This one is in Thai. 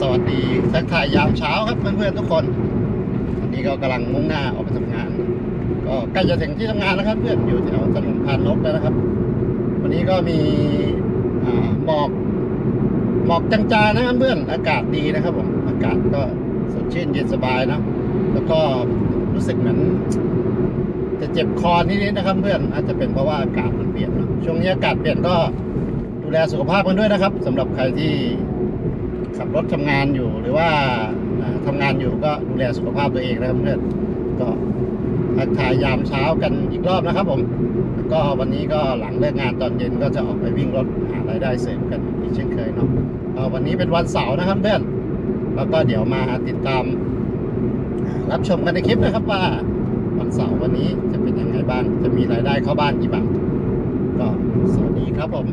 สวัสดีทักทายยามเช้าครับเพื่อนๆทุกคนวันนี้ก็กำลังมุ่งหน้าออกไปทำงาน ก็ใกล้จะถึงที่ทำงานแล้วครับ เพื่อนอยู่แถวถนนพานนกแล้วนะครับ วันนี้ก็มีหมอกหมอกจางๆนะครับเพื่อนอากาศดีนะครับผมอากาศก็สดชื่นเย็นสบายนะแล้วก็รู้สึกเหมือนจะเจ็บคอนิดๆนะครับ เพื่อนอาจจะเป็นเพราะว่าอากาศมันเปลี่ยนนะช่วงนี้อากาศเปลี่ยนก็ดูแลสุขภาพกันด้วยนะครับสำหรับใครที่ รถทำงานอยู่หรือว่าอ่าทำงานอยู่ก็ดูแลสุขภาพตัวเองนะครับเพื่อนก็ทักทายยามเช้ากันอีกรอบนะครับผมแล้วก็วันนี้ก็หลังเลิกงานตอนเย็นก็จะออกไปวิ่งรถหารายได้เสริมกันอีกเช่นเคยเนาะวันนี้เป็นวันเสาร์นะครับเพื่อนแล้วก็เดี๋ยวมาติดตามรับชมกันในคลิปนะครับว่าวันเสาร์วันนี้จะเป็นยังไงบ้างจะมีรายได้เข้าบ้านกี่บาทก็สวัสดีครับผม